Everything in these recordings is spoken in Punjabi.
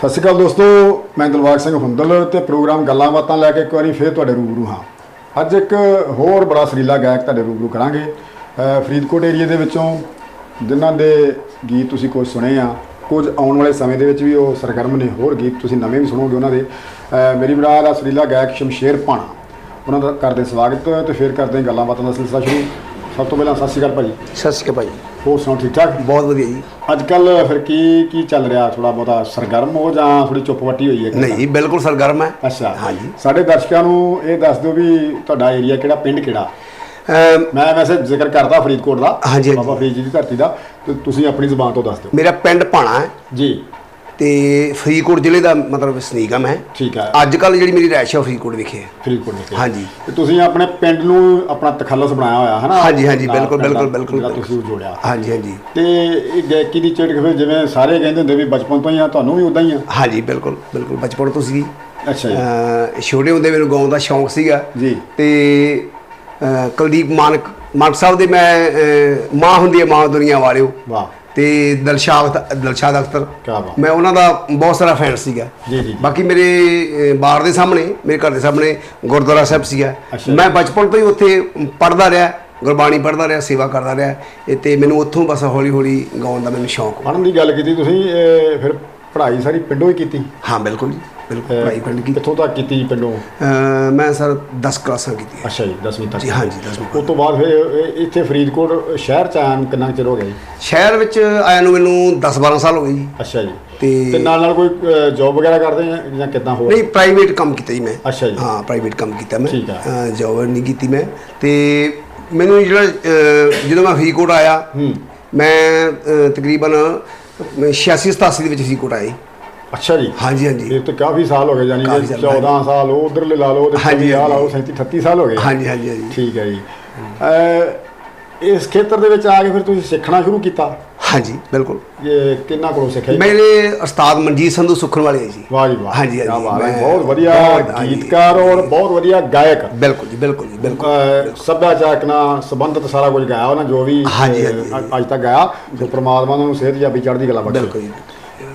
ਸਤਿ ਸ਼੍ਰੀ ਅਕਾਲ ਦੋਸਤੋ, ਮੈਂ ਦਿਲਬਾਗ ਸਿੰਘ ਹੁੰਦਲ ਤੇ ਪ੍ਰੋਗਰਾਮ ਗੱਲਾਂ ਬਾਤਾਂ ਲੈ ਕੇ ਇੱਕ ਵਾਰੀ ਫੇਰ ਤੁਹਾਡੇ ਰੂਬਰੂ ਹਾਂ। ਅੱਜ ਇੱਕ ਹੋਰ ਬੜਾ ਸਰੀਲਾ ਗਾਇਕ ਤੁਹਾਡੇ ਰੂਬਰੂ ਕਰਾਂਗੇ। ਫਰੀਦਕੋਟ ਏਰੀਆ ਦੇ ਵਿੱਚੋਂ ਜਿਨ੍ਹਾਂ ਦੇ ਗੀਤ ਤੁਸੀਂ ਕੁਝ ਸੁਣੇ ਆ, ਕੁਝ ਆਉਣ ਵਾਲੇ ਸਮੇਂ ਦੇ ਵਿੱਚ ਵੀ ਉਹ ਸਰਗਰਮ ਨੇ ਹੋਰ ਗੀਤ ਤੁਸੀਂ ਨਵੇਂ ਵੀ ਸੁਣੋਗੇ ਉਹਨਾਂ ਦੇ। ਮੇਰੀ ਬਰਾੜ ਆ ਸਰੀਲਾ ਗਾਇਕ ਸ਼ਮਸ਼ੇਰ ਪਾਣਾ ਉਹਨਾਂ ਦਾ ਕਰਦੇ ਸਵਾਗਤ ਤੇ ਫਿਰ ਕਰਦੇ ਗੱਲਾਂ ਬਾਤਾਂ ਦਾ ਸਿਲਸਿਲਾ ਸ਼ੁਰੂ। ਸਭ ਤੋਂ ਪਹਿਲਾਂ ਸਤਿ ਸ਼੍ਰੀ ਅਕਾਲ ਭਾਜੀ। ਸਤਿ ਸ਼੍ਰੀ ਅਕਾਲ ਭਾਈ ਹੋਰ ਸੁਣਾਓ ਠੀਕ ਠਾਕ? ਬਹੁਤ ਵਧੀਆ ਜੀ। ਅੱਜ ਕੱਲ ਫਿਰ ਕੀ ਕੀ ਚੱਲ ਰਿਹਾ? ਥੋੜਾ ਬਹੁਤਾ ਸਰਗਰਮ ਹੋ ਜਾਂ ਥੋੜੀ ਚੁੱਪ ਵੱਟੀ ਹੋਈ ਹੈ ਨਹੀਂ ਬਿਲਕੁਲ ਸਰਗਰਮ ਹੈ। ਅੱਛਾ। ਹਾਂਜੀ। ਸਾਡੇ ਦਰਸ਼ਕਾਂ ਨੂੰ ਇਹ ਦੱਸ ਦਿਓ ਵੀ ਤੁਹਾਡਾ ਏਰੀਆ ਕਿਹੜਾ ਪਿੰਡ ਕਿਹੜਾ? ਮੈਂ ਵੈਸੇ ਜ਼ਿਕਰ ਕਰਦਾ ਫਰੀਦਕੋਟ ਦਾ ਹਾਂਜੀ। ਬਾਬਾ ਫਰੀਦ ਜੀ ਦੀ ਧਰਤੀ ਦਾ ਤੁਸੀਂ ਆਪਣੀ ਜ਼ੁਬਾਨ ਤੋਂ ਦੱਸ ਦਿਓ। ਮੇਰਾ ਪਿੰਡ ਭਾਣਾ ਹੈ। ਜੀ। ਤੇ ਫਰੀਦਕੋਟ ਜ਼ਿਲ੍ਹੇ ਦਾ ਮਤਲਬ ਵਸਨੀਕ ਹਾਂ। ਠੀਕ ਹੈ। ਅੱਜ ਕੱਲ ਜਿਹੜੀ ਮੇਰੀ ਰੈਸ਼ ਹੈ ਫਰੀਦਕੋਟ ਵਿਖੇ ਹੈ। ਫਰੀਦਕੋਟ ਹਾਂਜੀ। ਤੇ ਤੁਸੀਂ ਆਪਣੇ ਪਿੰਡ ਨੂੰ ਆਪਣਾ ਤਖੱਲਸ ਬਣਾਇਆ ਹੋਇਆ ਹੈ ਨਾ ਹਾਂਜੀ ਹਾਂਜੀ ਬਿਲਕੁਲ ਬਿਲਕੁਲ ਬਿਲਕੁਲ। ਹਾਂਜੀ ਹਾਂਜੀ। ਤੇ ਇਹ ਗਾਇਕੀ ਦੀ ਚੜਕ ਫਿਰ ਜਿਵੇਂ ਸਾਰੇ ਕਹਿੰਦੇ ਹੁੰਦੇ ਵੀ ਬਚਪਨ ਤੋਂ ਹੀ ਆ ਤੁਹਾਨੂੰ ਵੀ ਉਦਾਂ ਹੀ ਆ? ਹਾਂਜੀ ਬਿਲਕੁਲ ਬਿਲਕੁਲ ਬਚਪਨ ਤੋਂ ਸੀ। ਅੱਛਾ ਛੋਟੇ ਹੁੰਦੇ ਮੈਨੂੰ ਗਾਉਣ ਦਾ ਸ਼ੌਂਕ ਸੀਗਾ। ਜੀ। ਤੇ ਕੁਲਦੀਪ ਮਾਨਕ ਮਾਨਕ ਸਾਹਿਬ ਦੇ ਮੈਂ ਮਾਂ ਹੁੰਦੀ ਹੈ ਮਾਂ ਦੁਨੀਆ ਵਾਲਿਓ। ਵਾਹ। ਤੇ ਦਿਲਸ਼ਾਦ ਦਿਲਸ਼ਾਦ ਅਖਤਰ ਬਾਤ। ਮੈਂ ਉਹਨਾਂ ਦਾ ਬਹੁਤ ਸਾਰਾ ਫੈਨ ਸੀਗਾ। ਜੀ, ਜੀ, ਜੀ। ਬਾਕੀ ਮੇਰੇ ਅਹ, ਬਾਰ ਦੇ ਸਾਹਮਣੇ ਮੇਰੇ ਘਰ ਦੇ ਸਾਹਮਣੇ ਗੁਰਦੁਆਰਾ ਸਾਹਿਬ ਸੀਗਾ। ਅੱਛਾ। ਮੈਂ ਬਚਪਨ ਤੋਂ ਹੀ ਉੱਥੇ ਪੜ੍ਹਦਾ ਰਿਹਾ ਗੁਰਬਾਣੀ ਪੜ੍ਹਦਾ ਰਿਹਾ ਸੇਵਾ ਕਰਦਾ ਰਿਹਾ। ਇਹ ਤੇ ਮੈਨੂੰ ਉੱਥੋਂ ਬਸ ਹੌਲੀ ਹੌਲੀ ਗਾਉਣ ਦਾ ਮੈਨੂੰ ਸ਼ੌਂਕ। ਪੜ੍ਹਨ ਦੀ ਗੱਲ ਕੀਤੀ ਤੁਸੀਂ ਇਹ ਫਿਰ ਪੜ੍ਹਾਈ ਸਾਰੀ ਪਿੰਡੋਂ ਹੀ ਕੀਤੀ? ਹਾਂ ਬਿਲਕੁਲ ਜੀ। ਬਿਲਕੁਲ ਪੜ੍ਹਾਈ ਪਿੰਡ ਕੀ ਕਿੱਥੋਂ ਤੱਕ ਕੀਤੀ ਪਿੰਡੋਂ? ਮੈਂ ਸਰ 10 ਕਲਾਸਾਂ ਕੀਤੀਆਂ। ਅੱਛਾ ਜੀ 10ਵੀਂ ਤੱਕ। ਜੀ ਹਾਂਜੀ 10ਵੀਂ ਉਸ ਤੋਂ ਬਾਅਦ ਫਿਰ ਇੱਥੇ ਫਰੀਦਕੋਟ ਸ਼ਹਿਰ ਚ ਆਇਆ ਕਿੰਨਾ ਚਿਰ ਹੋ ਗਿਆ ਜੀ? ਸ਼ਹਿਰ ਵਿੱਚ ਆਇਆ ਨੂੰ ਮੈਨੂੰ 10 12 ਸਾਲ ਹੋ ਗਏ ਜੀ। ਅੱਛਾ ਜੀ। ਤੇ ਨਾਲ ਨਾਲ ਕੋਈ ਜੌਬ ਵਗੈਰਾ ਕਰਦੇ ਆ ਜਾਂ ਕਿੱਦਾਂ ਹੋਰ ਨਹੀਂ ਪ੍ਰਾਈਵੇਟ ਕੰਮ ਕੀਤਾ ਜੀ ਮੈਂ। ਅੱਛਾ ਜੀ। ਹਾਂ ਪ੍ਰਾਈਵੇਟ ਕੰਮ ਕੀਤਾ ਮੈਂ। ਠੀਕ। ਜੌਬ ਨਹੀਂ ਕੀਤੀ ਮੈਂ। ਤੇ ਮੈਨੂੰ ਜਿਹੜਾ ਜਦੋਂ ਮੈਂ ਫਰੀਦਕੋਟ ਆਇਆ ਮੈਂ ਤਕਰੀਬਨ 86 87 ਦੇ ਵਿੱਚ ਫਰੀਦਕੋਟ ਆਇਆ ਅੱਛਾ ਜੀ। ਹਾਂਜੀ ਹਾਂਜੀ। ਇਹ ਤਾਂ ਕਾਫੀ ਸਾਲ ਹੋ ਗਏ ਜਾਨੀ ਕਿ ਸਾਲ, 14 ਸਾਲ ਉਹ ਉਧਰਲੇ ਲਾ ਲਓ ਤੇ ਹਾਂਜੀ, ਆ ਲਾ ਲਓ ਹਾਂਜੀ। 37 38 ਸਾਲ ਹੋ ਗਏ। ਹਾਂਜੀ ਹਾਂਜੀ ਹਾਂਜੀ। ਠੀਕ ਹੈ ਜੀ। ਇਸ ਖੇਤਰ ਦੇ ਵਿੱਚ ਆ ਕੇ ਫਿਰ ਤੁਸੀਂ ਸਿੱਖਣਾ ਸ਼ੁਰੂ ਕੀਤਾ? ਹਾਂਜੀ ਬਿਲਕੁਲ। ਇਹ ਕਿੰਨਾ ਕੋਲੋਂ ਸਿੱਖਿਆ? ਮੇਰੇ ਉਸਤਾਦ ਮਨਜੀਤ ਸੰਧੂ ਸੁਖਣ ਵਾਲੇ ਜੀ। ਵਾਹ ਜੀ ਵਾਹ। ਹਾਂਜੀ, ਹਾਂਜੀ, ਬਹੁਤ ਵਧੀਆ। ਗੀਤਕਾਰ ਔਰ ਬਹੁਤ ਵਧੀਆ ਗਾਇਕ। ਬਿਲਕੁਲ ਜੀ ਬਿਲਕੁਲ ਜੀ ਬਿਲਕੁਲ। ਸੱਭਿਆਚਾਰਕ ਨਾਲ ਸੰਬੰਧਿਤ ਸਾਰਾ ਕੁਝ ਗਾਇਆ ਉਹਨਾਂ ਜੋ ਵੀ। ਅੱਜ- ਅੱਜ ਤੱਕ ਗਾਇਆ। ਤੇ ਪ੍ਰਮਾਤਮਾ ਨੂੰ ਸਿਹਤ ਜਾਬੀ ਚੜ੍ਹਦੀ ਕਲਾ ਬਖਸ਼ੇ। ਬਿਲਕੁਲ ਜੀ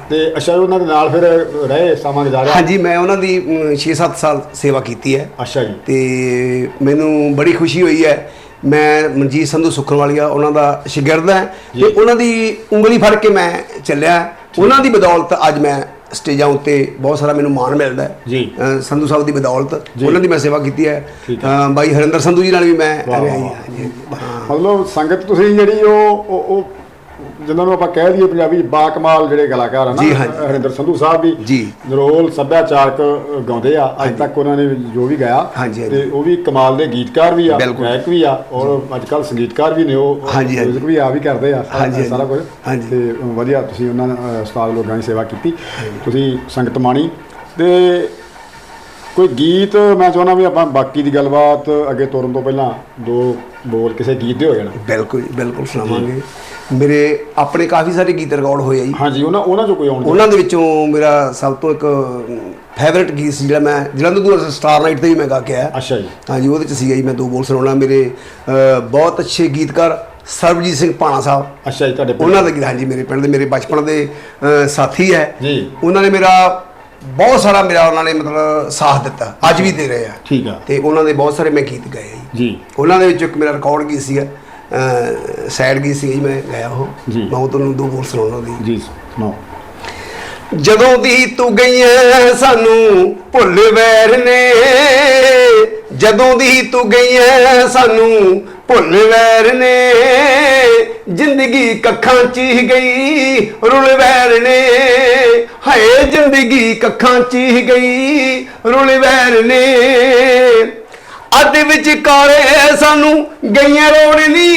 ਤੇ ਅੱਛਾ ਉਹਨਾਂ ਦੇ ਨਾਲ ਫਿਰ ਰਹੇ ਸਮਾਂ ਗੁਜ਼ਾਰਿਆ ਹਾਂਜੀ ਮੈਂ ਉਹਨਾਂ ਦੀ 6-7 ਸਾਲ ਸੇਵਾ ਕੀਤੀ ਹੈ। ਅੱਛਾ ਜੀ। ਤੇ ਮੈਨੂੰ ਬੜੀ ਖੁਸ਼ੀ ਹੋਈ ਹੈ। ਮੈਂ ਮਨਜੀਤ ਸੰਧੂ ਸੁਖਨਵਾਲੀਆ ਉਹਨਾਂ ਦਾ ਸ਼ਾਗਿਰਦ ਹਾਂ। ਤੇ ਉਹਨਾਂ ਦੀ ਉਂਗਲੀ ਫੜ ਕੇ ਮੈਂ ਚੱਲਿਆ। ਉਹਨਾਂ ਦੀ ਬਦੌਲਤ ਅੱਜ ਮੈਂ ਸਟੇਜਾਂ ਉੱਤੇ ਬਹੁਤ ਸਾਰਾ ਮੈਨੂੰ ਮਾਣ ਮਿਲਦਾ ਹੈ। ਜੀ। ਸੰਧੂ ਸਾਹਿਬ ਦੀ ਬਦੌਲਤ। ਉਹਨਾਂ ਦੀ ਮੈਂ ਸੇਵਾ ਕੀਤੀ ਹੈ। ਬਾਈ ਹਰਿੰਦਰ ਸੰਧੂ ਜੀ ਨਾਲ ਵੀ ਮੈਂ ਰਿਹਾ ਹਾਂ। ਮਤਲਬ ਸੰਗਤ ਤੁਸੀਂ ਜਿਹੜੀ ਉਹ ਜਿਨ੍ਹਾਂ ਨੂੰ ਆਪਾਂ ਕਹਿ ਦਈਏ ਪੰਜਾਬੀ 'ਚ ਬਾ ਕਮਾਲ ਜਿਹੜੇ ਕਲਾਕਾਰ ਹਨ। ਹਰਿੰਦਰ ਸੰਧੂ ਸਾਹਿਬ ਵੀ ਜੀ। ਰੋਲ ਸੱਭਿਆਚਾਰਕ ਗਾਉਂਦੇ ਆ ਅੱਜ ਤੱਕ ਉਹਨਾਂ ਨੇ ਜੋ ਵੀ ਗਾਇਆ। ਤੇ ਉਹ ਵੀ ਕਮਾਲ ਦੇ ਗੀਤਕਾਰ ਵੀ ਆ। ਗਾਇਕ ਵੀ ਆ ਔਰ ਅੱਜ ਕੱਲ ਸੰਗੀਤਕਾਰ ਵੀ ਨੇ ਉਹ। ਮਿਊਜ਼ਿਕ ਵੀ ਆ ਵੀ ਕਰਦੇ ਆ ਸਾਰਾ- ਕੁਝ। ਤੇ ਵਧੀਆ ਤੁਸੀਂ ਉਹਨਾਂ ਉਸਤਾਦ ਲੋਕਾਂ ਦੀ ਸੇਵਾ ਕੀਤੀ ਤੁਸੀਂ ਸੰਗਤ ਮਾਣੀ ਤੇ ਕੋਈ ਗੀਤ ਮੈਂ ਚਾਹੁੰਦਾ ਵੀ ਆਪਾਂ ਬਾਕੀ ਦੀ ਗੱਲਬਾਤ ਅੱਗੇ ਤੋਰਨ ਤੋਂ ਪਹਿਲਾਂ ਦੋ ਬੋਲ ਕਿਸੇ ਗੀਤ ਦੇ ਹੋ ਜਾਣ ਬਿਲਕੁਲ ਬਿਲਕੁਲ ਸੁਣਾਵਾਂਗੇ ਮੇਰੇ ਆਪਣੇ ਕਾਫੀ ਸਾਰੇ ਗੀਤ ਰਿਕਾਰਡ ਹੋਏ ਆ ਜੀ। ਹਾਂਜੀ ਉਹਨਾਂ ਉਹਨਾਂ ਚੋਂ ਕੋਈ ਆਉਣ ਉਹਨਾਂ ਦੇ ਵਿੱਚੋਂ ਮੇਰਾ ਸਭ ਤੋਂ ਇੱਕ ਫੇਵਰਿਟ ਗੀਤ ਸੀ ਜਿਹੜਾ ਮੈਂ ਜਲੰਧਰ ਤੋਂ ਸਟਾਰ ਨਾਈਟ ਤੇ ਵੀ ਮੈਂ ਗਾ ਕੇ ਆਇਆ। ਅੱਛਾ ਜੀ। ਹਾਂਜੀ ਉਹਦੇ ਚ ਸੀਗਾ ਜੀ ਮੈਂ ਦੋ ਬੋਲ ਸੁਣਾਉਣਾ। ਮੇਰੇ ਬਹੁਤ ਅੱਛੇ ਗੀਤਕਾਰ ਸਰਬਜੀਤ ਸਿੰਘ ਪਾਣਾ ਸਾਹਿਬ। ਅੱਛਾ ਜੀ ਤੁਹਾਡੇ। ਉਹਨਾਂ ਦਾ ਗੀਤ ਹਾਂਜੀ ਮੇਰੇ ਪਿੰਡ ਦੇ ਮੇਰੇ ਬਚਪਨ ਦੇ ਸਾਥੀ ਹੈ। ਜੀ। ਉਹਨਾਂ ਨੇ ਮੇਰਾ ਬਹੁਤ ਸਾਰਾ ਮੇਰਾ ਉਹਨਾਂ ਨੇ ਮਤਲਬ ਸਾਥ ਦਿੱਤਾ। ਅੱਜ ਵੀ ਦੇ ਰਹੇ ਆ। ਠੀਕ ਆ। ਤੇ ਉਹਨਾਂ ਦੇ ਬਹੁਤ ਸਾਰੇ ਮੈਂ ਗੀਤ ਗਾਏ ਜੀ। ਉਹਨਾਂ ਦੇ ਵਿੱਚ ਇੱਕ ਮੇਰਾ ਰਿਕਾਰਡ ਗੀਤ ਸੀਗਾ ਸੈਡ ਗੀਤ ਸੀ ਮੈਂ ਗਾਇਆ ਉਹ। ਜੀ। ਮੈਂ ਉਹ ਤੁਹਾਨੂੰ ਦੋ ਬੋਲ ਸੁਣਾਉਣਾ ਉਹਦੀ ਜੀ ਸੁਣਾਓ। ਜਦੋਂ ਦੀ ਤੂੰ ਗਈਆਂ ਸਾਨੂੰ ਭੁੱਲ ਵੈਰ ਨੇ। ਜਦੋਂ ਦੀ ਤੂੰ ਗਈਆਂ ਸਾਨੂੰ ਭੁੱਲ ਵੈਰ ਨੇ। ਜ਼ਿੰਦਗੀ ਕੱਖਾਂ ਚ ਹੀ ਗਈ ਰੁਲ ਵੈਰ ਨੇ। ਹਾਏ ਜ਼ਿੰਦਗੀ ਕੱਖਾਂ ਚ ਹੀ ਗਈ ਰੁਲ ਵੈਰ ਨੇ। ਅੱਧ ਵਿੱਚ ਕਾਰੇ ਸਾਨੂੰ, ਗਈਆਂ ਰੋੜਨੀ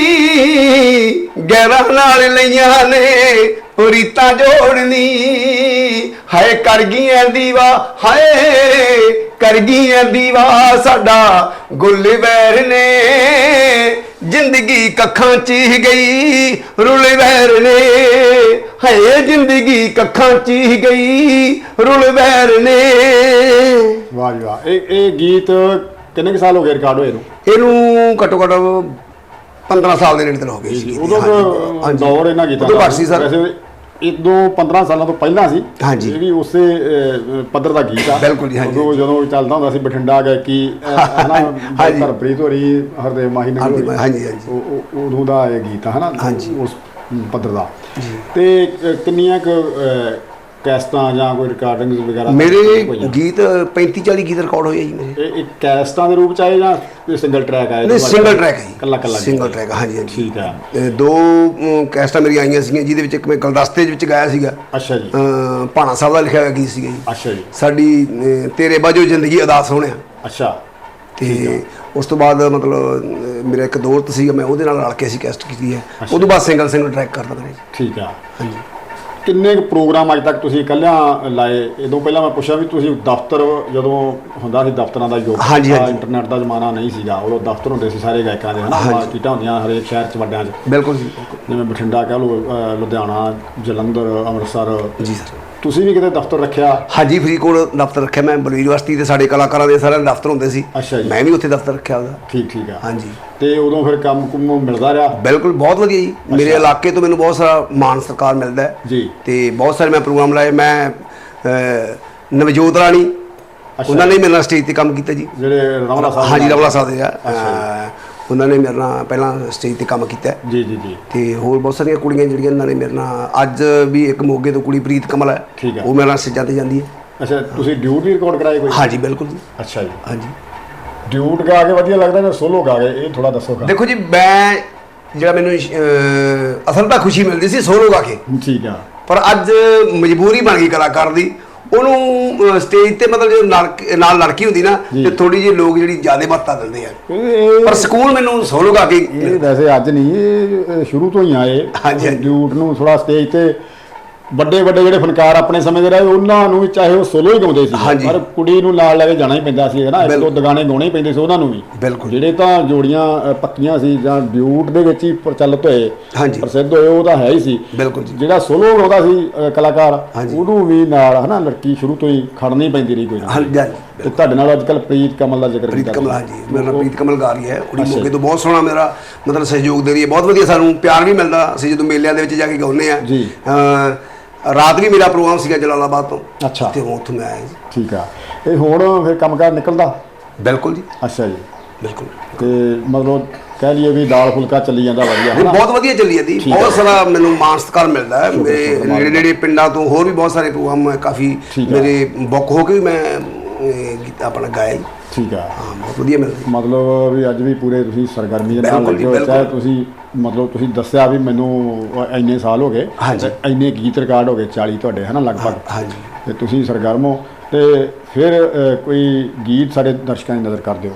ਗੈਰਾਂ ਨਾਲ ਲਈਆਂ ਨੇ, ਰੀਤਾਂ ਜੋੜਨੀ ਹਾਏ, ਕਰ ਗਈਆਂ ਦੀਵਾ, ਹਾਏ, ਕਰ ਗਈਆਂ ਦੀਵਾ, ਸਾਡਾ ਗੁੱਲ ਵੈਰ ਨੇ। ਜ਼ਿੰਦਗੀ ਕੱਖਾਂ ਚ ਗਈ, ਰੁਲ ਵੈਰ ਨੇ। ਹਾਏ, ਜ਼ਿੰਦਗੀ ਕੱਖਾਂ ਚ ਗਈ, ਰੁਲ ਵੈਰ ਨੇ। ਵਾਹ ਵਾਹ। ਇਹ ਇਹ ਗੀਤ ਕਿੰਨੇ ਕੁ ਸਾਲ ਹੋ ਗਏ ਰਿਕਾਰਡ ਹੋਏ ਨੂੰ ਇਹਨੂੰ ਘੱਟੋ ਘੱਟ 15 ਸਾਲ ਦੇ ਨੇੜੇ ਤੱਕ ਹੋ ਗਏ ਸੀ ਉਦੋਂ। ਤਾਂ ਦੌਰ ਇਹਨਾਂ ਗੀਤਾਂ ਉਦੋਂ ਦਾ ਘੱਟ ਸੀ ਸਰ ਵੈਸੇ ਇਦੋਂ 15 ਸਾਲਾਂ ਤੋਂ ਪਹਿਲਾਂ ਸੀ ਹਾਂਜੀ। ਇਹ ਵੀ ਉਸੇ ਪੱਧਰ ਦਾ ਗੀਤ ਆ ਬਿਲਕੁਲ ਜੀ, ਹਾਂਜੀ। ਉਦੋਂ ਜਦੋਂ ਚੱਲਦਾ ਹੁੰਦਾ ਸੀ ਬਠਿੰਡਾ ਗਏ ਕਿ ਹਨਾ। ਹਰਪ੍ਰੀਤ ਹੋਰੀ ਹਰਦੇਵ ਮਾਹੀ ਨੇ ਹਾਂਜੀ, ਹਾਂਜੀ, ਹਾਂਜੀ। ਉਹ- ਉਹ- ਉਦੋਂ ਦਾ ਇਹ ਗੀਤ ਆ ਹਨਾ। ਉਸ ਪੱਧਰ ਦਾ ਤੇ ਕਿੰਨੀਆਂ ਕੁ ਕੈਸਟਾਂ ਜਾਂ ਕੋਈ ਰਿਕਾਰਡਿੰਗਸ ਵਗੈਰਾ ਮੇਰੇ ਹੋਈਆਂ? ਗੀਤ 35 40 ਗੀਤ ਰਿਕਾਰਡ ਹੋਏ ਆ ਜੀ ਮੇਰੇ। ਇਹ ਇੱਕ ਕੈਸਟਾਂ ਦੇ ਰੂਪ ਚ ਆਏ ਜਾਂ ਸਿੰਗਲ ਟਰੈਕ ਆਏ? ਨਹੀਂ ਸਿੰਗਲ ਟਰੈਕ ਹੈ ਕੱਲਾ ਕੱਲਾ ਸਿੰਗਲ ਟਰੈਕ ਹਾਂਜੀ ਹਾਂਜੀ। ਠੀਕ ਆ। ਇਹ ਦੋ ਅਮ, ਕੈਸਟਾਂ ਮੇਰੀਆਂ ਆਈਆਂ ਸੀਗੀਆਂ ਜਿਹਦੇ ਵਿੱਚ ਇੱਕ ਮੈਂ ਗਲਦਸਤੇ ਦੇ ਵਿੱਚ ਗਾਇਆ ਸੀਗਾ। ਅੱਛਾ ਜੀ। ਭਾਣਾ ਸਾਹਿਬ ਦਾ ਲਿਖਿਆ ਹੋਇਆ ਗੀਤ ਸੀਗਾ ਜੀ। ਅੱਛਾ ਜੀ। ਸਾਡੀ ਤੇਰੇ ਬਾਝੋ ਜ਼ਿੰਦਗੀ ਅਦਾ ਸੋਹਣਿਆ ਅੱਛਾ। ਤੇ ਉਸ ਤੋਂ ਬਾਅਦ ਮਤਲਬ ਮੇਰਾ ਇੱਕ ਦੋਸਤ ਸੀਗਾ ਮੈਂ ਉਹਦੇ ਨਾਲ ਰਲ ਕੇ ਅਸੀਂ ਕੈਸਟ ਕੀਤੀ ਹੈ। ਤੋਂ ਬਾਅਦ ਸਿੰਗਲ ਸਿੰਗਲ ਟਰੈਕ ਕਰਦਾ ਜੀ ਠੀਕ ਆ। ਹਾਂਜੀ। ਕਿੰਨੇ ਕੁ ਪ੍ਰੋਗਰਾਮ ਅੱਜ ਤੱਕ ਤੁਸੀਂ ਇਕੱਲਿਆਂ ਲਾਏ ਇਦੋਂ ਪਹਿਲਾਂ ਮੈਂ ਪੁੱਛਿਆ ਵੀ ਤੁਸੀਂ ਦਫ਼ਤਰ ਜਦੋਂ ਹੁੰਦਾ ਸੀ ਦਫ਼ਤਰਾਂ ਦਾ ਯੁੱਗ ਹਾਂਜੀ, ਹਾਂਜੀ। ਇੰਟਰਨੈਟ ਦਾ ਜ਼ਮਾਨਾ ਨਹੀਂ ਸੀਗਾ ਉਦੋਂ ਦਫ਼ਤਰ ਹੁੰਦੇ ਸੀ ਸਾਰੇ ਗਾਇਕਾਂ ਦੇ ਹਨਾ। ਮਾਰਕੀਟਾਂ ਹੁੰਦੀਆਂ ਹਰੇਕ ਸ਼ਹਿਰ 'ਚ ਵੱਡਿਆਂ 'ਚ ਬਿਲਕੁਲ ਜੀ। ਜਿਵੇਂ ਬਠਿੰਡਾ ਕਹ ਲਓ ਲੁਧਿਆਣਾ ਜਲੰਧਰ ਅੰਮ੍ਰਿਤਸਰ ਜੀ ਸਰ ਤੁਸੀਂ ਵੀ ਕਿਤੇ ਦਫ਼ਤਰ ਰੱਖਿਆ? ਹਾਂਜੀ ਫਰੀਦਕੋਟ ਦਫ਼ਤਰ ਰੱਖਿਆ। ਮੈਂ ਬਲਵੀਰ ਯੂਨੀਵਰਸਿਟੀ ਤੇ ਸਾਡੇ ਕਲਾਕਾਰਾਂ ਦੇ ਸਾਰਿਆਂ ਦੇ ਦਫ਼ਤਰ ਹੁੰਦੇ ਸੀ। ਅੱਛਾ ਜੀ। ਮੈਂ ਵੀ ਉੱਥੇ ਦਫ਼ਤਰ ਰੱਖਿਆ ਉਹਦਾ। ਠੀਕ ਠੀਕ ਆ। ਹਾਂਜੀ। ਤੇ ਉਦੋਂ ਫਿਰ ਕੰਮ ਕੁੰਮ ਮਿਲਦਾ ਰਿਹਾ? ਬਿਲਕੁਲ ਬਹੁਤ ਵਧੀਆ ਜੀ। ਮੇਰੇ ਇਲਾਕੇ ਤੋਂ ਮੈਨੂੰ ਬਹੁਤ ਸਾਰਾ ਮਾਨ ਸਤਿਕਾਰ ਮਿਲਦਾ ਹੈ। ਜੀ। ਤੇ ਬਹੁਤ ਸਾਰੇ ਮੈਂ ਪ੍ਰੋਗਰਾਮ ਲਾਏ। ਮੈਂ ਅਹ, ਨਵਜੋਤ ਰਾਣੀ ਉਹਨਾਂ ਨੇ ਮੇਰੇ ਨਾਲ ਸਟੇਜ ਤੇ ਕੰਮ ਕੀਤਾ ਜੀ। ਜਿਹੜੇ ਰਮਲਾ ਸਾਹਿਬ ਹਾਂਜੀ ਰਮਲਾ ਸਾਹਿਬ ਦੇ ਆ। ਅਹ, ਉਹਨਾਂ ਨੇ ਮੇਰੇ ਨਾਲ ਪਹਿਲਾਂ ਸਟੇਜ ਤੇ ਕੰਮ ਕੀਤਾ। ਹੈ। ਜੀ ਜੀ ਜੀ। ਤੇ ਹੋਰ ਬਹੁਤ ਸਾਰੀਆਂ ਕੁੜੀਆਂ ਜਿਹੜੀਆਂ ਇਹਨਾਂ ਨੇ ਮੇਰੇ ਨਾਲ ਅੱਜ ਵੀ ਇੱਕ ਮੋਗੇ ਤੋਂ ਕੁੜੀ ਪ੍ਰੀਤ ਕਮਲ ਹੈ ਠੀਕ ਹੈ। ਉਹ ਮੇਰੇ ਨਾਲ ਸਟੇਜਾਂ ਤੇ ਜਾਂਦੀ ਹੈ। ਅੱਛਾ ਤੁਸੀਂ ਡਿਊਟ ਵੀ ਰਿਕਾਰਡ ਕਰਾਏ ਕੋਈ? ਹਾਂਜੀ ਬਿਲਕੁਲ ਜੀ। ਅੱਛਾ ਜੀ। ਹਾਂਜੀ। ਡਿਊਟ ਗਾ ਕੇ ਵਧੀਆ ਲੱਗਦਾ ਜਾਂ ਸੋਲੋ ਗਾ ਕੇ? ਇਹ ਥੋੜਾ ਦੱਸੋ ਦੇਖੋ ਜੀ ਮੈਂ ਜਿਹੜਾ ਮੈਨੂੰ ਅਹ, ਅਸਲ ਤਾਂ ਖੁਸ਼ੀ ਮਿਲਦੀ ਸੀ ਸੋਲੋ ਗਾ ਕੇ। ਠੀਕ ਆ। ਪਰ ਅੱਜ ਮਜਬੂਰੀ ਬਣ ਗਈ ਕਲਾਕਾਰ ਦੀ। ਉਹਨੂੰ ਸਟੇਜ ਤੇ ਮਤਲਬ ਜੇ ਲੜਕ- ਨਾਲ ਲੜਕੀ ਹੁੰਦੀ ਨਾ। ਤੇ ਥੋੜੀ ਜਿਹੀ ਲੋਕ ਜਿਹੜੀ ਜ਼ਿਆਦਾ ਮਹੱਤਤਾ ਦਿੰਦੇ ਆ ਪਰ ਸਕੂਨ ਮੈਨੂੰ ਸੋਲੋ ਗਾ ਕੇ ਇਹ ਵੈਸੇ ਅੱਜ ਨਹੀਂ ਇਹ ਸ਼ੁਰੂ ਤੋਂ ਹੀ ਆਏ ਹਾਂਜੀ, ਹਾਂਜੀ। ਡਿਊਟ ਨੂੰ ਥੋੜਾ ਸਟੇਜ ਤੇ ਵੱਡੇ ਵੱਡੇ ਜਿਹੜੇ ਫਨਕਾਰ ਆਪਣੇ ਸਮੇਂ ਦੇ ਰਹੇ ਉਹਨਾਂ ਨੂੰ ਵੀ ਚਾਹੇ ਉਹ ਸੋਲੋ ਹੀ ਗਾਉਂਦੇ ਸੀ। ਪਰ ਕੁੜੀ ਨੂੰ ਨਾਲ ਲੈ ਕੇ ਜਾਣਾ ਹੀ ਪੈਂਦਾ ਸੀ ਨਾ ਇੱਕ ਦੋ ਬਿਲਕੁਲ। ਦਗਾਣੇ ਗਾਉਣੇ ਹੀ ਪੈਂਦੇ ਸੀ ਉਹਨਾਂ ਨੂੰ ਵੀ ਜਿਹੜੇ ਤਾਂ ਜੋੜੀਆਂ ਪੱਕੀਆਂ ਸੀ ਜਾਂ ਡਿਊਟ ਦੇ ਵਿੱਚ ਹੀ ਪ੍ਰਚਲਿਤ ਹੋਏ। ਪ੍ਰਸਿੱਧ ਹੋਏ ਉਹ ਤਾਂ ਹੈ ਹੀ ਸੀ ਜਿਹੜਾ ਸੋਲੋ ਗਾਉਂਦਾ ਸੀ ਕਲਾਕਾਰ। ਉਹਨੂੰ ਵੀ ਨਾਲ ਹਨਾ ਲੜਕੀ ਸ਼ੁਰੂ ਤੋਂ ਹੀ ਖੜਨੀ ਪੈਂਦੀ ਰਹੀ ਕੋਈ ਨਾ ਤੇ ਤੁਹਾਡੇ ਨਾਲ ਅੱਜ ਕੱਲ ਪ੍ਰੀਤ ਕਮਲ ਦਾ ਜ਼ਿਕਰ ਪ੍ਰੀਤ ਕੀਤਾ ਕਮਲ। ਹਾਂਜੀ ਮੇਰਾ ਪ੍ਰੀਤ ਕਮਲ ਗਾ ਰਹੀ ਹੈ ਕੁੜੀ ਜੀ। ਤੋਂ ਬਹੁਤ ਸੋਹਣਾ ਮੇਰਾ ਮਤਲਬ ਸਹਿਯੋਗ ਦੇ ਰਹੀ ਹੈ ਬਹੁਤ ਵਧੀਆ ਸਾਨੂੰ ਪਿਆਰ ਵੀ ਮਿਲਦਾ ਅਸੀਂ ਜਦੋਂ ਮੇਲਿਆਂ ਦੇ ਵਿੱਚ ਜਾ ਕੇ ਗਾਉਂਦੇ ਆ ਜੀ। ਰਾਤ ਵੀ ਮੇਰਾ ਪ੍ਰੋਗਰਾਮ ਸੀਗਾ ਜਲਾਲਾਬਾਦ ਤੋਂ। ਅੱਛਾ। ਤੇ ਉੱਥੋਂ ਮੈਂ ਆਇਆ ਜੀ। ਠੀਕ ਆ। ਇਹ ਹੁਣ ਫਿਰ ਕੰਮਕਾਰ ਨਿਕਲਦਾ? ਬਿਲਕੁਲ ਜੀ। ਅੱਛਾ ਜੀ। ਬਿਲਕੁਲ। ਤੇ ਮਤਲਬ ਕਹਿ ਲਈਏ ਵੀ ਦਾਲ ਫੁਲਕਾ ਚੱਲੀ ਜਾਂਦਾ ਵਧੀਆ ਨਹੀਂ ਬਹੁਤ ਵਧੀਆ ਚੱਲੀ ਜਾਂਦੀ। ਬਹੁਤ ਸਾਰਾ ਮੈਨੂੰ ਮਾਣ ਸਤਿਕਾਰ ਮਿਲਦਾ ਹੈ। ਮੇਰੇ ਨੇੜੇ ਨੇੜੇ ਪਿੰਡਾਂ ਤੋਂ ਹੋਰ ਵੀ ਬਹੁਤ ਸਾਰੇ ਪ੍ਰੋਗਰਾਮ ਕਾਫੀ। ਮੇਰੇ ਬੁੱਕ ਹੋ ਕੇ ਵੀ ਮੈਂ ਆਪਣਾ ਗਾਇਆ ਜੀ। ਠੀਕ ਆ ਹਾਂ ਬਹੁਤ ਵਧੀਆ ਮਿਲਦਾ ਮਤਲਬ ਵੀ ਅੱਜ ਵੀ ਪੂਰੇ ਤੁਸੀਂ ਸਰਗਰਮੀ ਦੇ ਨਾਲ ਲੱਗੇ ਹੋਏ ਚਾਹੇ। ਤੁਸੀਂ ਮਤਲਬ ਤੁਸੀਂ ਦੱਸਿਆ ਵੀ ਮੈਨੂੰ ਇੰਨੇ ਸਾਲ ਹੋ ਗਏ ਇੰਨੇ ਗੀਤ ਰਿਕਾਰਡ ਹੋ ਗਏ 40 ਤੁਹਾਡੇ ਹਨਾ ਲਗਭਗ। ਹਾਂਜੀ। ਤੇ ਤੁਸੀਂ ਸਰਗਰਮ ਹੋ ਤੇ ਫਿਰ ਕੋਈ ਗੀਤ ਸਾਡੇ ਦਰਸ਼ਕਾਂ ਦੀ ਨਜ਼ਰ ਕਰ ਦਿਓ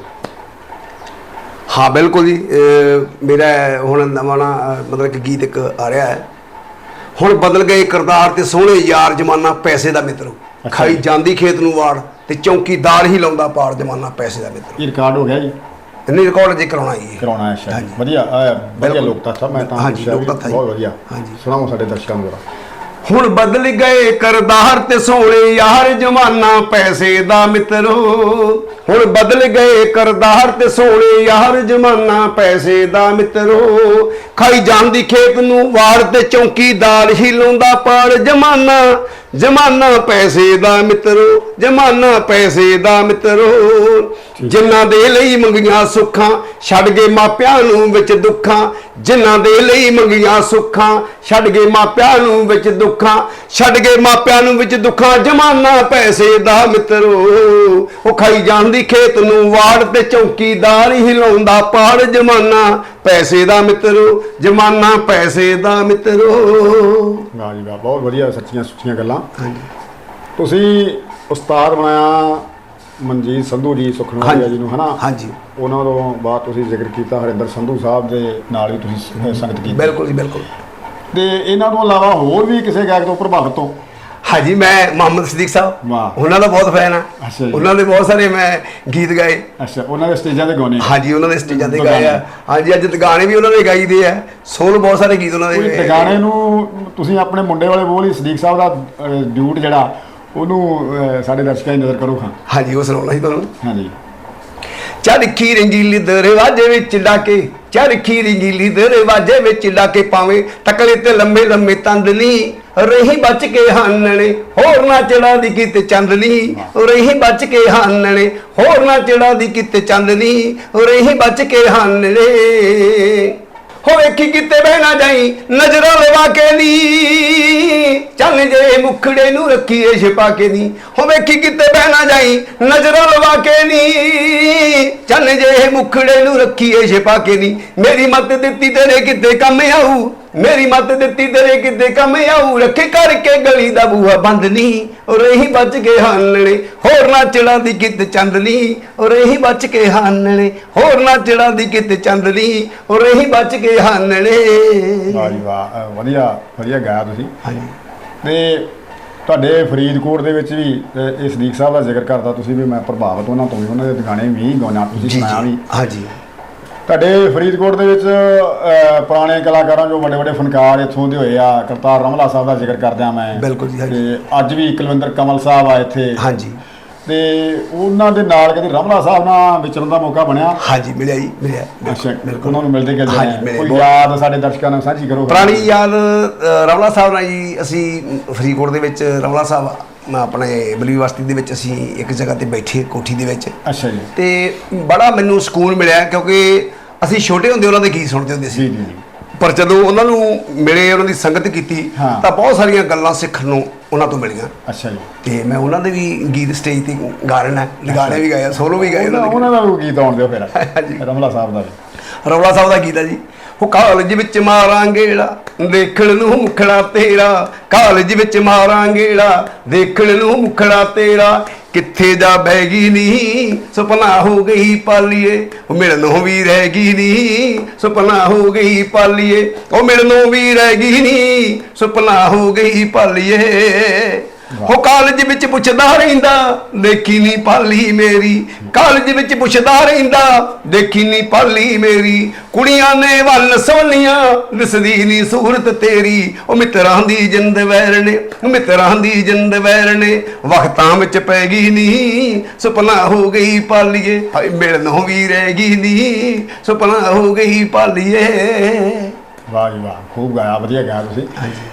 ਹਾਂ ਬਿਲਕੁਲ ਜੀ। ਮੇਰਾ ਹੁਣ ਨਵਾਂ ਮਤਲਬ ਕਿ ਗੀਤ ਇੱਕ ਆ ਰਿਹਾ ਹੈ। ਹੁਣ ਬਦਲ ਗਏ ਕਰਤਾਰ ਤੇ ਸੋਹਣੇ ਯਾਰ ਜਮਾਨਾ ਪੈਸੇ ਦਾ ਮਿੱਤਰੋ। ਖਾਈ ਜਾਂਦੀ ਖੇਤ ਨੂੰ ਵਾੜ। ਤੇ ਚੌਂਕੀਦਾਰ ਹੀ ਲਾਉਂਦਾ ਪਾੜ ਜਮਾਨਾ ਪੈਸੇ ਦਾ ਮਿੱਤਰੋ। ਇਹ ਰਿਕਾਰਡ ਹੋ ਗਿਆ ਜੀ? ਨਹੀਂ ਰਿਕਾਰਡ ਜੇ ਕਰਾਉਣਾ ਜੀ ਕਰਾਉਣਾ ਹੈ ਸ਼ਾਇਦ। ਹਾਂਜੀ। ਵਧੀਆ ਅ, ਵਧੀਆ ਬਿਲਕੁਲ। ਲੋਕ ਤੱਕ ਮੈਂ ਤਾਂ ਹਾਂਜੀ, ਪੁੱਛਿਆ ਵੀ ਲੋਕ ਤੱਥ ਹੈ। ਬਹੁਤ ਵਧੀਆ। ਹਾਂਜੀ। ਸੁਣਾਓ ਸਾਡੇ ਦਰਸ਼ਕਾਂ ਨੂੰ ਜਰਾ। ਹੁਣ ਬਦਲ ਗਏ ਕਰਦਾਰ ਤੇ ਸੋਹਣੇ ਯਾਰ ਜਮਾਨਾ ਪੈਸੇ ਦਾ ਮਿੱਤਰੋ। ਹੁਣ ਬਦਲ ਗਏ ਕਰਦਾਰ ਤੇ ਸੋਹਣੇ ਯਾਰ ਜਮਾਨਾ ਪੈਸੇ ਦਾ ਮਿੱਤਰੋ। ਖਾਈ ਜਾਂਦੀ ਖੇਤ ਨੂੰ ਵਾੜ ਤੇ ਚੌਂਕੀਦਾਰ ਹੀ ਲਾਉਂਦਾ ਪਾੜ ਜਮਾਨਾ ਜਮਾਨਾ ਪੈਸੇ ਦਾ ਮਿੱਤਰੋ ਜਮਾਨਾ ਪੈਸੇ ਦਾ ਮਿੱਤਰੋ ਜਿਨ੍ਹਾਂ ਦੇ ਲਈ ਮੰਗੀਆਂ ਸੁੱਖਾਂ, ਛੱਡ ਗਏ ਮਾਪਿਆਂ ਨੂੰ ਵਿੱਚ ਦੁੱਖਾਂ। ਜਿਨ੍ਹਾਂ ਦੇ ਲਈ ਮੰਗੀਆਂ ਸੁੱਖਾਂ, ਛੱਡ ਗਏ ਮਾਪਿਆਂ ਨੂੰ ਵਿੱਚ ਦੁੱਖਾਂ। ਛੱਡ ਗਏ ਮਾਪਿਆਂ ਨੂੰ ਵਿੱਚ ਦੁੱਖਾਂ, ਜਮਾਨਾ ਪੈਸੇ ਦਾ ਮਿੱਤਰੋ ਉਹ ਖਾਈ ਜਾਂਦੀ ਖੇਤ ਨੂੰ ਵਾੜ ਤੇ ਚੌਕੀਦਾਰ ਹੀ ਲਾਉਂਦਾ ਪਾੜ ਜਮਾਨਾ। ਪੈਸੇ ਦਾ ਮਿੱਤਰੋ ਜਮਾਨਾ ਪੈਸੇ ਦਾ ਮਿੱਤਰੋ ਵਾਹ ਜੀ ਵਾਹ ਬਹੁਤ ਵਧੀਆ ਸੱਚੀਆਂ ਸੁੱਚੀਆਂ ਗੱਲਾਂ। ਹਾਂਜੀ। ਤੁਸੀਂ ਉਸਤਾਦ ਬਣਾਇਆ ਮਨਜੀਤ ਸੰਧੂ ਜੀ ਸੁਖਨਵਾਲੀਆ ਜੀ ਨੂੰ ਹਨਾ? ਹਾਂਜੀ। ਉਹਨਾਂ ਤੋਂ ਬਾਅਦ ਤੁਸੀਂ ਜ਼ਿਕਰ ਕੀਤਾ ਹਰਿੰਦਰ ਸੰਧੂ ਸਾਹਿਬ ਦੇ ਨਾਲ ਵੀ ਤੁਸੀਂ ਸੰਗਤ ਕੀਤੀ। ਬਿਲਕੁਲ ਜੀ ਬਿਲਕੁਲ। ਤੇ ਇਹਨਾਂ ਤੋਂ ਇਲਾਵਾ ਹੋਰ ਵੀ ਕਿਸੇ ਗਾਇਕ ਤੋਂ ਪ੍ਰਭਾਵਿਤ ਹੋ? ਹਾਂਜੀ ਮੈਂ ਮੁਹੰਮਦ ਸਦੀਕ ਸਾਹਿਬ। ਵਾਹ। ਉਹਨਾਂ ਦਾ ਬਹੁਤ ਫੈਨ ਆ। ਅੱਛਾ ਜੀ। ਉਹਨਾਂ ਦੇ ਬਹੁਤ ਸਾਰੇ ਮੈਂ ਗੀਤ ਗਾਏ। ਅੱਛਾ ਉਹਨਾਂ ਦੇ ਸਟੇਜਾਂ ਤੇ ਗਾਉਣੇ ਹਾਂਜੀ ਉਹਨਾਂ ਦੇ ਸਟੇਜਾਂ ਤੇ ਗਾਏ ਆ। ਹਾਂਜੀ ਅੱਜ ਗਾਣੇ ਵੀ ਉਹਨਾਂ ਦੇ ਗਾਈਦੇ ਆ। ਸੋਲ ਬਹੁਤ ਸਾਰੇ ਗੀਤ ਉਹਨਾਂ ਕੋਈ ਦੇ ਟਿਕਾਣੇ ਨੂੰ ਤੁਸੀਂ ਆਪਣੇ ਮੁੰਡੇ ਵਾਲੇ ਬੋਲ ਹੀ ਸਦੀਕ ਸਾਹਿਬ ਦਾ ਡਿਊਟ ਜਿਹੜਾ ਉਹਨੂੰ ਅਹ, ਸਾਡੇ ਦਰਸ਼ਕਾਂ ਦੀ ਨਜ਼ਰ ਕਰੋ ਖਾਂ। ਹਾਂਜੀ ਉਹ ਸੁਣਾਉਣਾ ਸੀ ਤੁਹਾਨੂੰ। ਹਾਂਜੀ। ਚੜਖੀ ਰੰਗੀਲੀ ਦਰਵਾਜ਼ੇ ਵਿੱਚ ਡਾਕੇ ਚਰਖੀ ਰੰਗੀਲੀ ਦਰਵਾਜ਼ੇ ਵਿੱਚ ਲਾ ਕੇ ਪਾਵੇਂ। ਟਕਲੇ ਤੇ ਲੰਮੇ ਲੰਮੇ ਤੰਦਲੀ ਰਹੀ ਬਚ ਕੇ ਹਾਨਣੇ, ਹੋਰ ਨਾ ਚੜਾ ਦੀ ਕਿਤੇ ਚੰਦਲੀ ਰਹੀ ਬਚ ਕੇ ਹਾਨਣੇ, ਹੋਰ ਨਾ ਚੜਾ ਦੀ ਕਿਤੇ ਚੰਦਲੀ ਰਹੀ ਬਚ ਕੇ ਹਾਨਣੇ। ਹੋ ਵੇਖੀ ਕਿਤੇ ਬਹਿ ਜਾਈ, ਨਜ਼ਰਾਂ ਲਵਾ ਕੇ ਨੀ। ਚੱਲ ਜੇ ਮੁਖੜੇ ਨੂੰ ਰੱਖੀਏ ਛਪਾ ਕੇ ਨੀ, ਹੋ ਵੇਖੀ ਕਿਤੇ ਬਹਿਣਾ ਜਾਈ, ਨਜ਼ਰਾਂ ਲਵਾ ਕੇ ਨੀ। ਚੱਲ ਜੇ ਮੁਖੜੇ ਨੂੰ ਰੱਖੀਏ ਛਪਾ ਕੇ ਨੀ, ਮੇਰੀ ਮੱਤ ਦਿੱਤੀ ਤੇਰੇ ਕਿਤੇ ਕੰਮ ਆਊ। ਮੇਰੀ ਮੱਤ ਦਿੱਤੀ ਤੇਰੇ ਕਿਤੇ ਕੰਮ ਆਊ। ਰੱਖੇ ਕਰਕੇ ਗਲੀ ਦਾ ਬੂਹਾ ਬੰਦ ਨਹੀਂ ਔਰ ਇਹੀ ਬਚ ਕੇ ਹਾਨਣੇ। ਹੋਰ ਨਾ ਚੜਾ ਦੀ ਕਿਤੇ ਚੰਦਨੀ ਔਰ ਇਹੀ ਬਚ ਕੇ ਹਾਨਣੇ। ਹੋਰ ਨਾ ਚੜਾ ਦੀ ਕਿਤੇ ਚੰਦਨੀ ਔਰ ਇਹੀ ਬਚ ਕੇ ਹਾਨਣੇ। ਵਾਹ ਜੀ ਵਾਹ। ਵਧੀਆ ਵਧੀਆ ਗਾਇਆ ਤੁਸੀਂ। ਹਾਂਜੀ। ਤੇ ਤੁਹਾਡੇ ਫਰੀਦਕੋਟ ਦੇ ਵਿੱਚ ਵੀ ਇਹ ਸਦੀਕ ਸਾਹਿਬ ਦਾ ਜ਼ਿਕਰ ਕਰਦਾ ਤੁਸੀਂ ਵੀ ਮੈਂ ਪ੍ਰਭਾਵਿਤ ਉਹਨਾਂ ਤੋਂ ਵੀ ਉਹਨਾਂ ਦੇ ਗਾਣੇ ਵੀ ਗਾਉਣਾ ਤੁਸੀਂ ਸੁਣਾਇਆ ਵੀ। ਹਾਂਜੀ। ਤੁਹਾਡੇ ਫਰੀਦਕੋਟ ਦੇ ਵਿੱਚ ਪੁਰਾਣੇ ਕਲਾਕਾਰਾਂ ਜੋ ਵੱਡੇ ਵੱਡੇ ਫਨਕਾਰ ਇੱਥੋਂ ਦੇ ਹੋਏ ਆ ਕਰਤਾਰ ਰਮਲਾ ਸਾਹਿਬ ਦਾ ਜ਼ਿਕਰ ਕਰਦਿਆਂ ਮੈਂ। ਬਿਲਕੁਲ ਜੀ। ਤੇ ਅੱਜ ਵੀ ਕੁਲਵਿੰਦਰ ਕਮਲ ਸਾਹਿਬ ਆ ਇੱਥੇ। ਹਾਂਜੀ। ਤੇ ਉਹਨਾਂ ਦੇ ਨਾਲ ਕਦੇ ਰਮਲਾ ਸਾਹਿਬ ਨਾਲ ਵਿਚਰਨ ਦਾ ਮੌਕਾ ਬਣਿਆ? ਹਾਂਜੀ ਮਿਲਿਆ ਜੀ ਮਿਲਿਆ। ਅੱਛਾ ਬਿਲਕੁਲ। ਉਹਨਾਂ ਨੂੰ ਮਿਲਦੇ ਕਿ ਹਾਂਜੀ, ਕੋਈ ਯਾਦ ਸਾਡੇ ਦਰਸ਼ਕਾਂ ਨਾਲ ਸਾਂਝੀ ਕਰੋ। ਪੁਰਾਣੀ ਯਾਦ ਰਮਲਾ ਸਾਹਿਬ ਨਾਲ ਜੀ ਅਸੀਂ ਫਰੀਦਕੋਟ ਦੇ ਵਿੱਚ ਰਮਲਾ ਸਾਹਿਬ ਅ, ਆਪਣੇ ਬਲੀ ਬਸਤੀ ਦੇ ਵਿੱਚ ਅਸੀਂ ਇੱਕ ਜਗ੍ਹਾ ਤੇ ਬੈਠੇ ਕੋਠੀ ਦੇ ਵਿੱਚ। ਅੱਛਾ ਜੀ। ਤੇ ਬੜਾ ਮੈਨੂੰ ਸਕੂਨ ਮਿਲਿਆ ਕਿਉਂਕਿ ਅਸੀਂ ਛੋਟੇ ਹੁੰਦੇ ਉਹਨਾਂ ਦੇ ਗੀਤ ਸੁਣਦੇ ਹੁੰਦੇ ਸੀ। ਜੀ ਜੀ ਪਰ ਜਦੋਂ ਉਹਨਾਂ ਨੂੰ ਮਿਲੇ ਉਹਨਾਂ ਦੀ ਸੰਗਤ ਕੀਤੀ ਹਾਂ। ਤਾਂ ਬਹੁਤ ਸਾਰੀਆਂ ਗੱਲਾਂ ਸਿੱਖਣ ਨੂੰ ਉਹਨਾਂ ਤੋਂ ਮਿਲੀਆਂ। ਅੱਛਾ ਜੀ। ਤੇ ਮੈਂ ਉਹਨਾਂ ਦੇ ਵੀ ਗੀਤ ਸਟੇਜ ਤੇ ਗਾ ਰਹਿਣਾ ਗਾਣੇ ਵੀ ਗਾਇਆ ਸੋਲੋ ਵੀ ਗਾਏ ਉਹਨਾਂ ਉਹਨਾਂ ਉਹਨਾਂ ਦਾ ਵੀ ਗੀਤ ਆਉਣ ਦਿਓ ਫਿਰ। ਹਾਂਜੀ। ਰਮਲਾ ਸਾਹਿਬ ਦਾ ਵੀ। ਦੇ ਰੌਲਾ ਸਾਹਿਬ ਦਾ ਗੀਤ ਹੈ ਜੀ। ਉਹ ਕਾਲਜ ਵਿੱਚ ਮਾਰਾਂਗੇੜਾ ਦੇਖਣ ਨੂੰ ਮੁਖੜਾ ਤੇਰਾ। ਕਾਲਜ ਵਿੱਚ ਮਾਰਾਂਗੇੜਾ ਦੇਖਣ ਨੂੰ ਮੁਖੜਾ ਤੇਰਾ। ਕਿੱਥੇ ਜਾ ਬਹਿ ਗਈ ਨੀ, ਸੁਪਨਾ ਹੋ ਗਈ ਪਾਲੀਏ। ਉਹ ਮਿਲਣੋਂ ਵੀ ਰਹਿ ਗਈ ਨੀ, ਸੁਪਨਾ ਹੋ ਗਈ ਪਾਲੀਏ। ਉਹ ਮਿਲਣੋਂ ਵੀ ਰਹਿ ਗਈ ਨੀ, ਸੁਪਨਾ ਹੋ ਗਈ ਪਾਲੀਏ। ਉਹ ਕਾਲਜ ਵਿੱਚ ਪੁੱਛਦਾ ਰਹਿੰਦਾ ਦੇਖੀ ਨਹੀਂ ਪਾਲੀ ਮੇਰੀ। ਕਾਲਜ ਵਿੱਚ ਪੁੱਛਦਾ ਰਹਿੰਦਾ ਦੇਖੀ ਨਹੀਂ ਪਾਲੀ ਮੇਰੀ। ਕੁੜੀਆਂ ਨੇ ਵੱਲ ਸੋਨੀਆਂ ਦਿਸਦੀ ਨਹੀਂ ਸੂਰਤ ਤੇਰੀ। ਉਹ ਮਿੱਤਰਾਂ ਦੀ ਜਿੰਦ ਵੈਰਨੇ ਮਿੱਤਰਾਂ ਦੀ ਜਿੰਦ ਵੈਰਨੇ ਵਕਤਾਂ ਵਿੱਚ ਪੈ ਗਈ ਨਹੀਂ ਸੁਪਨਾ ਹੋ ਗਈ ਪਾਲੀਏ। ਹਾਏ ਮਿਲਣੋਂ ਵੀ ਰਹਿ ਗਈ ਨਹੀਂ ਸੁਪਨਾ ਹੋ ਗਈ ਪਾਲੀਏ। ਵਾਹ ਜੀ ਵਾਹ ਖੂਬ ਗਾਇਆ ਵਧੀਆ ਗਾਇਆ ਤੁਸੀਂ। ਹਾਂਜੀ।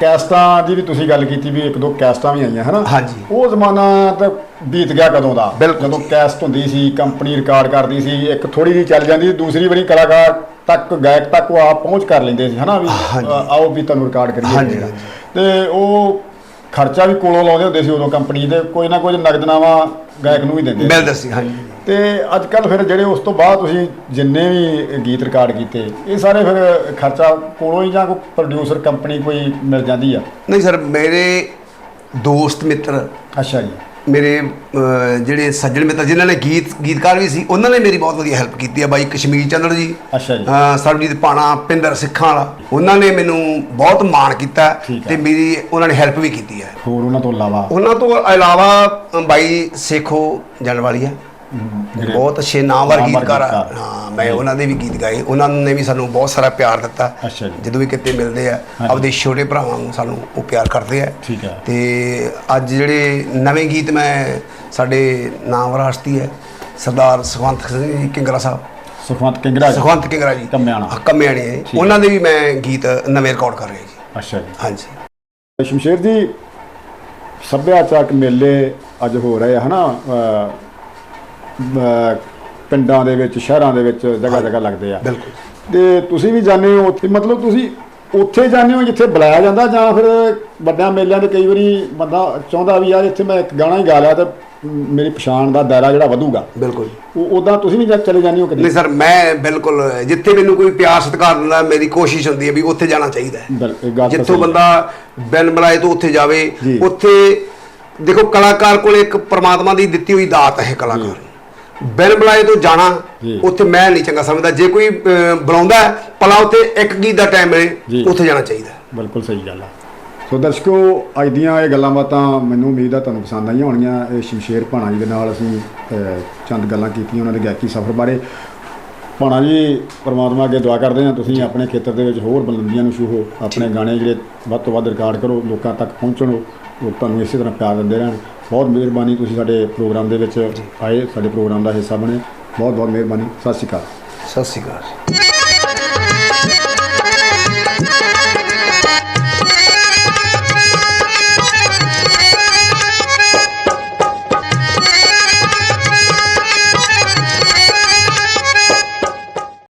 ਕੈਸਟਾਂ ਦੀ ਵੀ ਤੁਸੀਂ ਗੱਲ ਕੀਤੀ ਵੀ ਇੱਕ ਦੋ ਕੈਸਟਾਂ ਵੀ ਆਈਆਂ ਹਨਾ ਹਾਂਜੀ। ਉਹ ਜ਼ਮਾਨਾ ਤਾਂ ਬੀਤ ਗਿਆ ਕਦੋਂ ਦਾ ਬਿਲਕੁਲ ਜਦੋਂ ਕੈਸਟ ਹੁੰਦੀ ਸੀ ਕੰਪਨੀ ਰਿਕਾਰਡ ਕਰਦੀ ਸੀ ਇੱਕ ਥੋੜੀ ਜਿਹੀ ਚੱਲ ਜਾਂਦੀ ਸੀ ਦੂਸਰੀ ਵਾਰੀ ਕਲਾਕਾਰ ਤੱਕ ਗਾਇਕ ਤੱਕ ਉਹ ਆਪ ਪਹੁੰਚ ਕਰ ਲੈਂਦੇ ਸੀ ਹਨਾ ਵੀ ਹਾਂਜੀ। ਅ, ਆਓ ਵੀ ਤੁਹਾਨੂੰ ਰਿਕਾਰਡ ਕਰੀਏ ਹਾਂਜੀ। ਤੇ ਉਹ ਖਰਚਾ ਵੀ ਕੋਲੋਂ ਲਾਉਂਦੇ ਹੁੰਦੇ ਸੀ ਉਦੋਂ ਕੰਪਨੀ ਦੇ ਕੋਈ ਨਾ ਕੋਈ ਨਗਦਨਾਮਾ ਗਾਇਕ ਨੂੰ ਵੀ ਦਿੰਦੇ। ਮਿਲਦਾ ਸੀ ਹਾਂਜੀ। ਤੇ ਅੱਜ ਕੱਲ ਫਿਰ ਜਿਹੜੇ ਉਸ ਤੋਂ ਬਾਅਦ ਤੁਸੀਂ ਜਿੰਨੇ ਵੀ ਗੀਤ ਰਿਕਾਰਡ ਕੀਤੇ ਇਹ ਸਾਰੇ ਫਿਰ ਖਰਚਾ ਕੋਲੋਂ ਹੀ ਜਾਂ ਕੋਈ ਪ੍ਰੋਡਿਊਸਰ ਕੰਪਨੀ ਕੋਈ ਮਿਲ ਜਾਂਦੀ ਆ? ਨਹੀਂ ਸਰ ਮੇਰੇ ਦੋਸਤ ਮਿੱਤਰ ਅੱਛਾ ਜੀ। ਮੇਰੇ ਜਿਹੜੇ ਸੱਜਣ ਮਿੱਤਰ ਜਿਨ੍ਹਾਂ ਨੇ ਗੀਤ ਗੀਤਕਾਰ ਵੀ ਸੀ ਉਹਨਾਂ ਨੇ ਮੇਰੀ ਬਹੁਤ ਵਧੀਆ ਹੈਲਪ ਕੀਤੀ ਹੈ ਬਾਈ ਕਸ਼ਮੀਰ ਚੰਦਰ ਜੀ ਅੱਛਾ ਜੀ। ਸਰਬਜੀਤ ਪਾਣਾ ਪਿੰਦਰ ਸਿੱਖਾਂ ਵਾਲਾ ਉਹਨਾਂ ਨੇ ਮੈਨੂੰ ਬਹੁਤ ਮਾਣ ਕੀਤਾ। ਤੇ ਮੇਰੀ ਉਹਨਾਂ ਨੇ ਹੈਲਪ ਵੀ ਕੀਤੀ ਹੈ ਹੋਰ ਉਹਨਾਂ ਤੋਂ ਇਲਾਵਾ ਉਹਨਾਂ ਤੋਂ ਇਲਾਵਾ ਬਾਈ ਸੇਖੋ ਜਣ ਵਾਲੀ ਹੈ ਜਿਹੜੇ ਬਹੁਤ ਅੱਛੇ ਨਾਮਵਰ ਗੀਤਕਾਰ ਆ। ਹਾਂ ਮੈਂ ਉਹਨਾਂ ਦੇ ਵੀ ਗੀਤ ਗਾਏ। ਉਹਨਾਂ ਨੇ ਵੀ ਸਾਨੂੰ ਬਹੁਤ ਸਾਰਾ ਪਿਆਰ ਦਿੱਤਾ। ਅੱਛਾ ਜੀ। ਜਦੋਂ ਵੀ ਕਿਤੇ ਮਿਲਦੇ ਆ। ਆਪਦੇ ਛੋਟੇ ਭਰਾਵਾਂ ਨੂੰ ਸਾਨੂੰ ਉਹ ਪਿਆਰ ਕਰਦੇ ਆ। ਠੀਕ ਹੈ। ਤੇ ਅੱਜ ਜਿਹੜੇ ਨਵੇਂ ਗੀਤ ਮੈਂ ਸਾਡੇ ਨਾਮਵਰ ਹਸਤੀ ਹੈ ਸਰਦਾਰ ਸੁਖਵੰਤ ਸਿੰਘ ਜੀ ਕਿੰਗਰਾ ਸਾਹਿਬ। ਸੁਖਵੰਤ ਕਿੰਗਰਾ ਜੀ। ਸੁਖਵੰਤ ਕਿੰਗਰਾ ਜੀ। ਕੰਮਿਆਣਾ। ਕੰਮਿਆਣੇ ਹੈ। ਉਹਨਾਂ ਦੇ ਵੀ ਮੈਂ ਗੀਤ ਨਵੇਂ ਰਿਕਾਰਡ ਕਰ ਰਿਹਾ ਜੀ। ਅੱਛਾ ਜੀ। ਹਾਂਜੀ। ਸ਼ਮਸ਼ੇਰ ਜੀ ਸੱਭਿਆਚਾਰਕ ਮੇਲੇ ਅੱਜ ਹੋ ਰਹੇ ਆ ਹਨਾ? ਪਿੰਡਾਂ ਦੇ ਵਿੱਚ ਸ਼ਹਿਰਾਂ ਦੇ ਵਿੱਚ ਜਗ੍ਹਾ ਜਗ੍ਹਾ ਲੱਗਦੇ ਆ। ਬਿਲਕੁਲ। ਤੇ ਤੁਸੀਂ ਵੀ ਜਾਂਦੇ ਹੋ ਉੱਥੇ ਮਤਲਬ ਤੁਸੀਂ ਉੱਥੇ ਜਾਂਦੇ ਹੋ ਜਿੱਥੇ ਬੁਲਾਇਆ ਜਾਂਦਾ ਜਾਂ ਫਿਰ ਵੱਡਿਆਂ ਮੇਲਿਆਂ ਦੇ ਕਈ ਵਾਰੀ ਬੰਦਾ ਚਾਹੁੰਦਾ ਵੀ ਯਾਰ ਇੱਥੇ ਮੈਂ ਇੱਕ ਗਾਣਾ ਹੀ ਗਾ ਲਿਆ ਤੇ ਮੇਰੀ ਪਛਾਣ ਦਾ ਦਾਇਰਾ ਜਿਹੜਾ ਵਧੂਗਾ। ਬਿਲਕੁਲ। ਉਹ ਉਦਾਂ ਤੁਸੀਂ ਵੀ ਚਲੇ ਜਾਂਦੇ ਹੋ ਨਹੀਂ ਕਦੇ ਸਰ ਮੈਂ ਬਿਲਕੁਲ ਜਿੱਥੇ ਮੈਨੂੰ ਕੋਈ ਪਿਆਰ ਸਤਿਕਾਰ ਦਿੰਦਾ ਮੇਰੀ ਕੋਸ਼ਿਸ਼ ਹੁੰਦੀ ਹੈ ਵੀ ਉੱਥੇ ਜਾਣਾ ਚਾਹੀਦਾ ਜਿੱਥੋਂ। ਬੰਦਾ ਬਿਨ ਬੁਲਾਏ ਤੋਂ ਉੱਥੇ ਜਾਵੇ। ਉੱਥੇ ਦੇਖੋ ਕਲਾਕਾਰ ਕੋਲ ਇੱਕ ਪ੍ਰਮਾਤਮਾ ਦੀ ਦਿੱਤੀ ਹੋਈ ਦਾਤ ਹੈ ਕਲਾਕਾਰ। ਬਿਨ ਬੁਲਾਏ ਤੋਂ ਜਾਣਾ। ਉੱਥੇ ਮੈਂ ਨਹੀਂ ਚੰਗਾ ਸਮਝਦਾ ਜੇ ਕੋਈ ਬੁਲਾਉਂਦਾ ਹੈ, ਭਲਾ ਉੱਥੇ ਇੱਕ ਗੀਤ ਦਾ ਟਾਈਮ। ਮਿਲੇ ਉੱਥੇ ਜਾਣਾ ਚਾਹੀਦਾ। ਬਿਲਕੁਲ ਸਹੀ ਗੱਲ ਆ ਸੋ ਦਰਸ਼ਕੋ ਅੱਜ ਦੀਆਂ ਇਹ ਗੱਲਾਂ ਬਾਤਾਂ ਮੈਨੂੰ ਉਮੀਦ ਆ ਤੁਹਾਨੂੰ ਪਸੰਦ ਆਈਆਂ ਹੋਣਗੀਆਂ ਇਹ ਸ਼ਮਸ਼ੇਰ ਭਾਣਾ ਜੀ ਦੇ ਨਾਲ ਅਸੀਂ ਚੰਦ ਗੱਲਾਂ ਕੀਤੀਆਂ ਉਹਨਾਂ ਦੇ ਗਾਇਕੀ ਸਫ਼ਰ ਬਾਰੇ ਭਾਣਾ ਜੀ ਪਰਮਾਤਮਾ ਅੱਗੇ ਦੁਆ ਕਰਦੇ ਹਾਂ ਤੁਸੀਂ ਆਪਣੇ ਖੇਤਰ ਦੇ ਵਿੱਚ ਹੋਰ ਬੁਲੰਦੀਆਂ ਨੂੰ ਛੂਹੋ ਆਪਣੇ ਗਾਣੇ ਜਿਹੜੇ ਵੱਧ ਤੋਂ ਵੱਧ ਰਿਕਾਰਡ ਕਰੋ ਲੋਕਾਂ ਤੱਕ ਪਹੁੰਚਣ ਲੋਕ ਤੁਹਾਨੂੰ ਇਸੇ ਤਰ੍ਹਾਂ ਪਿਆਰ ਦਿੰਦੇ ਰਹਿਣ ਬਹੁਤ ਮਿਹਰਬਾਨੀ ਤੁਸੀਂ ਸਾਡੇ ਪ੍ਰੋਗਰਾਮ ਦੇ ਵਿੱਚ ਆਏ, ਸਾਡੇ ਪ੍ਰੋਗਰਾਮ ਦਾ ਹਿੱਸਾ ਬਣੇ। ਬਹੁਤ ਬਹੁਤ ਮਿਹਰਬਾਨੀ। ਸਤਿ ਸ਼੍ਰੀ ਅਕਾਲ। ਸਤਿ ਸ਼੍ਰੀ ਅਕਾਲ